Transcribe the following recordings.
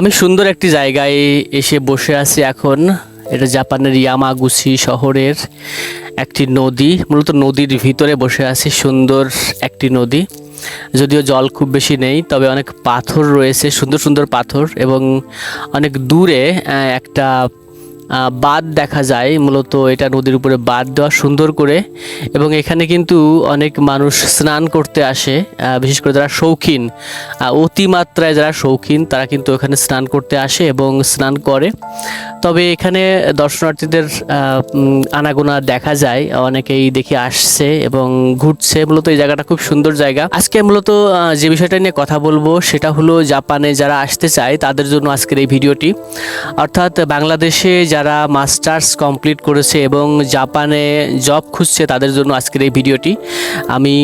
আমি সুন্দর একটি জায়গায় এসে বসে আছি এখন। এটা জাপানের ইয়ামাগুচি শহরের একটি নদী, মূলত নদীর ভিতরে বসে আছি, সুন্দর একটি নদী। যদিও জল খুব বেশি নেই, তবে অনেক পাথর রয়েছে, সুন্দর সুন্দর পাথর এবং অনেক দূরে একটা বাঁধ দেখা যায়, মূলত এটা নদীর উপরে বাঁধ দেওয়া সুন্দর করে। এবং এখানে কিন্তু অনেক মানুষ স্নান করতে আসে বিশেষ করে যারা শৌখিন অতিমাত্রায় যারা শৌখিন, তারা কিন্তু এখানে স্নান করতে আসে এবং স্নান করে। তবে এখানে দর্শনার্থীদের আনাগোনা দেখা যায়, অনেকেই দেখে আসছে এবং ঘুরছে। মূলত এই জায়গাটা খুব সুন্দর জায়গা। আজকে মূলত যে বিষয়টা নিয়ে কথা বলব, সেটা হলো জাপানে যারা আসতে চায়, তাদের জন্য আজকের এই ভিডিওটি। অর্থাৎ বাংলাদেশে যারা মাস্টার্স কমপ্লিট করেছে এবং জাপানে জব খুঁজছে তাদের জন্য আজকের এই ভিডিওটি। আমি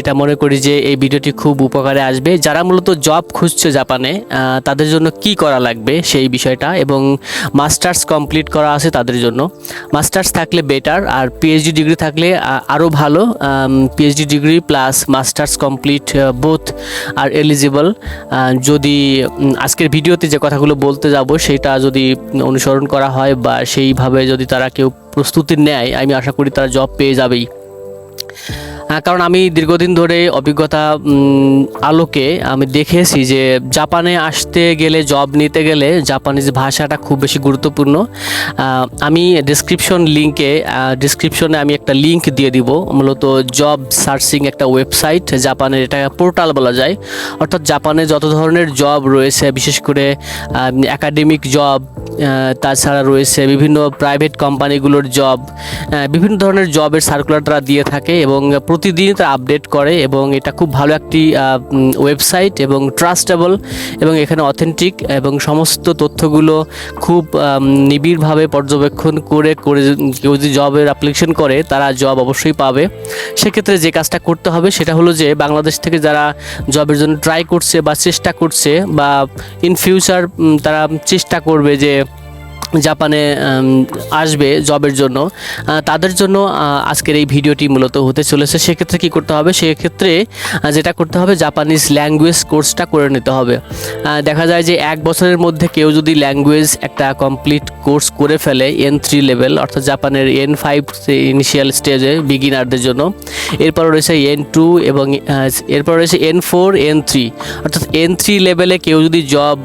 এটা মনে করি যে এই ভিডিওটি খুব উপকারে আসবে। যারা মূলত জব খুঁজছে জাপানে তাদের জন্য কি করা লাগবে সেই বিষয়টা এবং মাস্টার্স কমপ্লিট করা আছে তাদের জন্য। মাস্টার্স থাকলে বেটার আর পিএইচডি ডিগ্রি থাকলে আরও ভালো। PhD degree plus masters complete both আর এলিজিবল যদি আজকের ভিডিওতে যে কথাগুলো বলতে যাব, সেটা যদি অনুসরণ করা হয় বা সেইভাবে যদি তারা কেউ প্রস্তুতি নেয়, আমি আশা করি তারা জব পেয়ে যাবেই। কারণ আমি দীর্ঘদিন ধরে অভিজ্ঞতা আলোকে আমি দেখেছি যে জাপানে আসতে গেলে জব নিতে গেলে জাপানিজ ভাষাটা খুব বেশি গুরুত্বপূর্ণ। আমি ডিসক্রিপশন লিঙ্কে ডিসক্রিপশনে আমি একটা লিঙ্ক দিয়ে দিব। মূলত জব সার্চিং একটা ওয়েবসাইট জাপানের এটা পোর্টাল বলা যায়। অর্থাৎ জাপানে যত ধরনের জব রয়েছে, বিশেষ করে একাডেমিক জব তাছাড়া রয়েছে বিভিন্ন প্রাইভেট কোম্পানিগুলোর জব বিভিন্ন ধরনের জবের সার্কুলার তারা দিয়ে থাকে এবং প্রতিদিন তারা আপডেট করে এবং এটা খুব ভালো একটি ওয়েবসাইট এবং ট্রাস্টেবল এবং এখানে অথেন্টিক এবং সমস্ত তথ্যগুলো খুব নিবিড়ভাবে পর্যবেক্ষণ করে করে কেউ যদি জবের অ্যাপ্লিকেশন করে, তারা জব অবশ্যই পাবে। সেক্ষেত্রে যে কাজটা করতে হবে সেটা হলো যে বাংলাদেশ থেকে যারা জবের জন্য ট্রাই করছে বা চেষ্টা করছে বা ইন ফিউচার তারা চেষ্টা করবে যে জাপানে আসবে জবের জন্য। তাদের জন্য আজকের এই ভিডিওটি মূলত হতে চলেছে। সেক্ষেত্রে কি করতে হবে? সেক্ষেত্রে যেটা করতে হবে জাপানিজ ল্যাঙ্গুয়েজ কোর্সটা করে নিতে হবে। দেখা যায় যে এক বছরের মধ্যে কেউ যদি ল্যাঙ্গুয়েজ একটা কমপ্লিট কোর্স করে ফেলে এন থ্রি লেভেল অর্থাৎ জাপানের এন ফাইভ ইনিশিয়াল স্টেজে বিগিনারদের জন্য, এরপর রয়েছে এন টু এবং এরপর রয়েছে এন ফোর এন থ্রি অর্থাৎ এন থ্রি লেভেলে কেউ যদি জব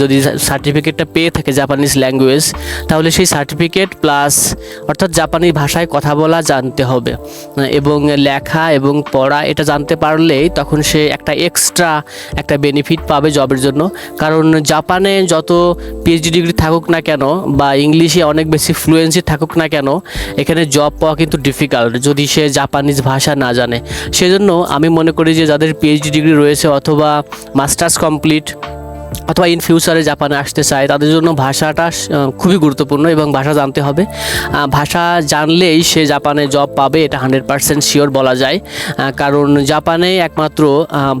যদি সার্টিফিকেটটা পেয়ে থাকে জাপানিজ ল্যাঙ্গুয়েজ তাহলে সেই সার্টিফিকেট প্লাস অর্থাৎ জাপানি ভাষায় কথা বলা জানতে হবে। এবং লেখা এবং পড়া এটা জানতে পারলেই তখন সে একটা এক্সট্রা একটা বেনিফিট পাবে জবের জন্য। কারণ জাপানে যত পিএইচডি ডিগ্রি থাকুক না কেন বা ইংলিশে অনেক বেশি ফ্লুয়েন্সি থাকুক না কেন, এখানে জব পাওয়া কিন্তু ডিফিকাল্ট যদি সে জাপানিজ ভাষা না জানে। সেজন্য আমি মনে করি যে যাদের পিএইচডি ডিগ্রি রয়েছে অথবা মাস্টার্স কমপ্লিট অথবা ইন ফিউচারে জাপানে আসতে চায়, তাদের জন্য ভাষাটা খুবই গুরুত্বপূর্ণ এবং ভাষা জানতে হবে। ভাষা জানলেই সে জাপানে জব পাবে, এটা হান্ড্রেড পার্সেন্ট শিওর বলা যায়। কারণ জাপানে একমাত্র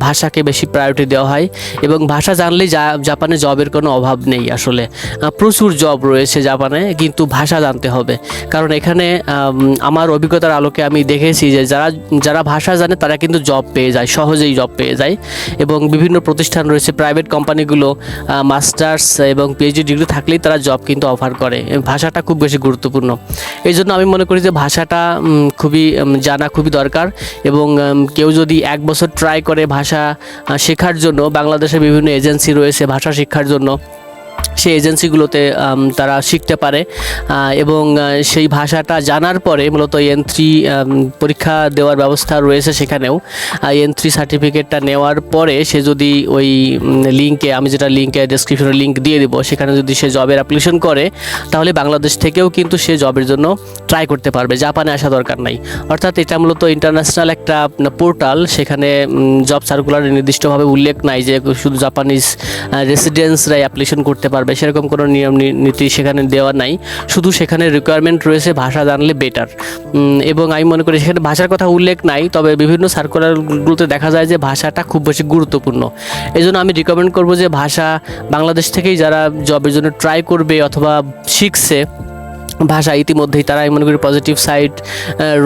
ভাষাকে বেশি প্রায়োরিটি দেওয়া হয় এবং ভাষা জানলেই জাপানে জবের কোনো অভাব নেই আসলে। প্রচুর জব রয়েছে জাপানে কিন্তু ভাষা জানতে হবে। কারণ এখানে আমার অভিজ্ঞতার আলোকে আমি দেখেছি যে যারা যারা ভাষা জানে তারা কিন্তু জব পেয়ে যায়, সহজেই জব পেয়ে যায়। এবং বিভিন্ন প্রতিষ্ঠান রয়েছে প্রাইভেট কোম্পানিগুলো মাস্টার্স এবং পিএইচডি ডিগ্রি থাকলেই তারা জব কিন্তু অফার করে। ভাষাটা খুব বেশি গুরুত্বপূর্ণ। এই জন্য আমি মনে করি যে ভাষাটা খুবই জানা খুবই দরকার এবং কেউ যদি এক বছর ট্রাই করে ভাষা শেখার জন্য, বাংলাদেশের বিভিন্ন এজেন্সি রয়েছে ভাষা শিক্ষার জন্য সেই এজেন্সিগুলোতে তারা শিখতে পারে। এবং সেই ভাষাটা জানার পরে মূলত এন থ্রি পরীক্ষা দেওয়ার ব্যবস্থা রয়েছে সেখানেও। এন থ্রি সার্টিফিকেটটা নেওয়ার পরে সে যদি ওই লিঙ্কে, আমি যেটা লিঙ্কে ডেসক্রিপশনে লিঙ্ক দিয়ে দেবো, সেখানে যদি সে জবের অ্যাপ্লিকেশন করে, তাহলে বাংলাদেশ থেকেও কিন্তু সে জবের জন্য ট্রাই করতে পারবে। জাপানে আসা দরকার নাই। অর্থাৎ এটা মূলত ইন্টারন্যাশনাল একটা পোর্টাল সেখানে জব সার্কুলার নির্দিষ্টভাবে উল্লেখ নাই যে শুধু জাপানিজ রেসিডেন্সরাই অ্যাপ্লিকেশন করতে পারবে। সেরকম কোনো নিয়ম নীতি সেখানে দেওয়া নাই। শুধু সেখানে রিকোয়ারমেন্ট রয়েছে ভাষা জানলে বেটার এবং আমি মনে করি সেখানে ভাষার কথা উল্লেখ নাই, তবে বিভিন্ন সার্কুলারগুলোতে দেখা যায় যে ভাষাটা খুব বেশি গুরুত্বপূর্ণ। এই জন্য আমি রিকমেন্ড করব যে ভাষা বাংলাদেশ থেকেই যারা জবের জন্য ট্রাই করবে অথবা শিখছে ভাষা ইতিমধ্যেই তারা মনে করি পজিটিভ সাইড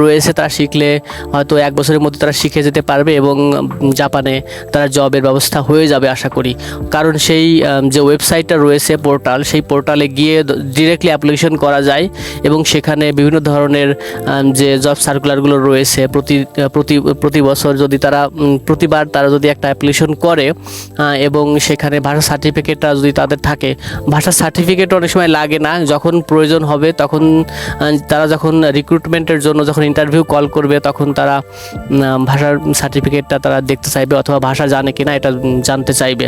রয়েছে, তারা শিখলে হয়তো এক বছরের মধ্যে তারা শিখে যেতে পারবে এবং জাপানে তারা জবের ব্যবস্থা হয়ে যাবে আশা করি। কারণ সেই যে ওয়েবসাইটটা রয়েছে পোর্টাল সেই পোর্টালে গিয়ে ডিরেক্টলি অ্যাপ্লিকেশন করা যায় এবং সেখানে বিভিন্ন ধরনের যে জব সার্কুলারগুলো রয়েছে প্রতি প্রতি প্রতি বছর যদি তারা প্রতিবার তারা যদি একটা অ্যাপ্লিকেশন করে এবং সেখানে ভাষা সার্টিফিকেটটা যদি তাদের থাকে, ভাষা সার্টিফিকেট অনেক সময় লাগে না, যখন প্রয়োজন হবে তখন তারা যখন রিক্রুটমেন্টের জন্য যখন ইন্টারভিউ কল করবে, তখন তারা ভাষার সার্টিফিকেটটা তারা দেখতে চাইবে অথবা ভাষা জানে কিনা এটা জানতে চাইবে।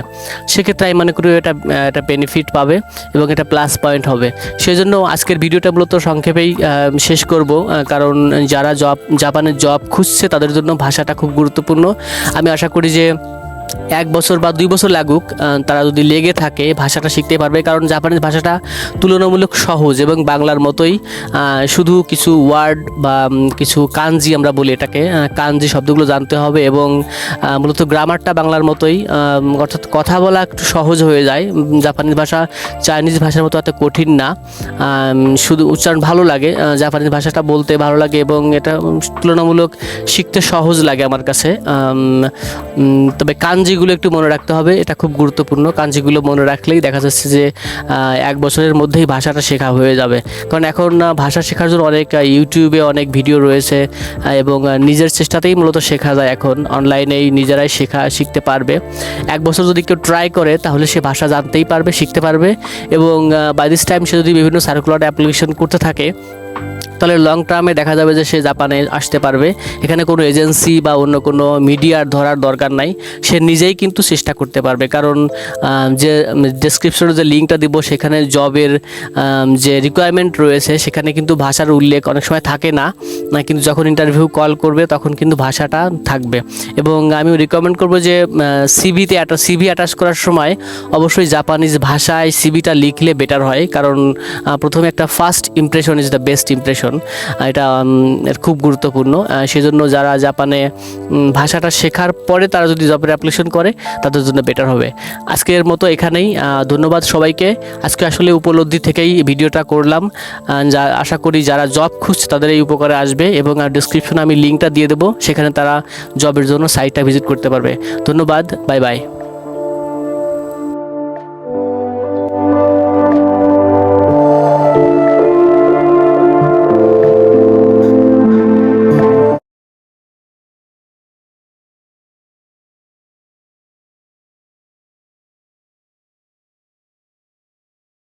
সেক্ষেত্রে আমি মনে করি এটা একটা বেনিফিট পাবে এবং এটা প্লাস পয়েন্ট হবে। সেই জন্য আজকের ভিডিওটা মূলত সংক্ষেপেই শেষ করব কারণ যারা জব জাপানের জব খুঁজছে তাদের জন্য ভাষাটা খুব গুরুত্বপূর্ণ। আমি আশা করি যে এক বছর বা দুই বছর লাগুক তারা যদি লেগে থাকে, ভাষাটা শিখতে পারবে। কারণ জাপানিজ ভাষাটা তুলনামূলক সহজ এবং বাংলার মতোই শুধু কিছু ওয়ার্ড বা কিছু কাঞ্জি আমরা বলি এটাকে। কাঞ্জি শব্দগুলো জানতে হবে এবং মূলত গ্রামারটা বাংলার মতোই অর্থাৎ কথা বলা একটু সহজ হয়ে যায়। জাপানিজ ভাষা চাইনিজ ভাষার মতো এত কঠিন না। শুধু উচ্চারণ ভালো লাগে জাপানিজ ভাষাটা বলতে ভালো লাগে এবং এটা তুলনামূলক শিখতে সহজ লাগে আমার কাছে। তবে কাঞ্জিগুলো একটু মনে রাখতে হবে, এটা খুব গুরুত্বপূর্ণ। কাঞ্জিগুলো মনে রাখলেই দেখা যাচ্ছে যে এক বছরের মধ্যেই ভাষাটা শেখা হয়ে যাবে। কারণ এখন ভাষা শেখার জন্য অনেক ইউটিউবে অনেক ভিডিও রয়েছে এবং নিজের চেষ্টাতেই মূলত শেখা যায় এখন। অনলাইনেই নিজেরাই শেখা, শিখতে পারবে। এক বছর যদি কেউ ট্রাই করে, তাহলে সে ভাষা জানতেই পারবে, শিখতে পারবে, এবং বাই দিস টাইম সে যদি বিভিন্ন সার্কুলার অ্যাপ্লিকেশন করতে থাকে তাহলে লং টার্মে দেখা যাবে যে সে জাপানে আসতে পারবে। এখানে কোনো এজেন্সি বা অন্য কোনো মিডিয়ার ধরার দরকার নাই। সে নিজেই কিন্তু চেষ্টা করতে পারবে। কারণ যে ডেসক্রিপশনে যে লিঙ্কটা দিব, সেখানে জবের যে রিকোয়ারমেন্ট রয়েছে, সেখানে কিন্তু ভাষার উল্লেখ অনেক সময় থাকে না। না, কিন্তু যখন ইন্টারভিউ কল করবে, তখন কিন্তু ভাষাটা থাকবে। এবং আমি রিকমেন্ড করব যে সিভিতে একটা সিভি অ্যাটাচ করার সময় অবশ্যই জাপানিজ ভাষায় সিভিটা লিখলে বেটার হয়। কারণ প্রথমে একটা first impression is the best impression এটা খুব গুরুত্বপূর্ণ। সেজন্য যারা জাপানে ভাষাটা শেখার পরে তারা যদি জবের অ্যাপ্লিকেশন করে, তাদের জন্য বেটার হবে। আজকের মতো এখানেই। ধন্যবাদ সবাইকে। আজকে আসলে উপলব্ধি থেকেই ভিডিওটা করলাম। যা, আশা করি যারা জব খুঁজছে তাদের এই উপকারে আসবে এবং আর ডিসক্রিপশনে আমি লিঙ্কটা দিয়ে দেবো। সেখানে তারা জবের জন্য সাইটটা ভিজিট করতে পারবে। ধন্যবাদ। Bye bye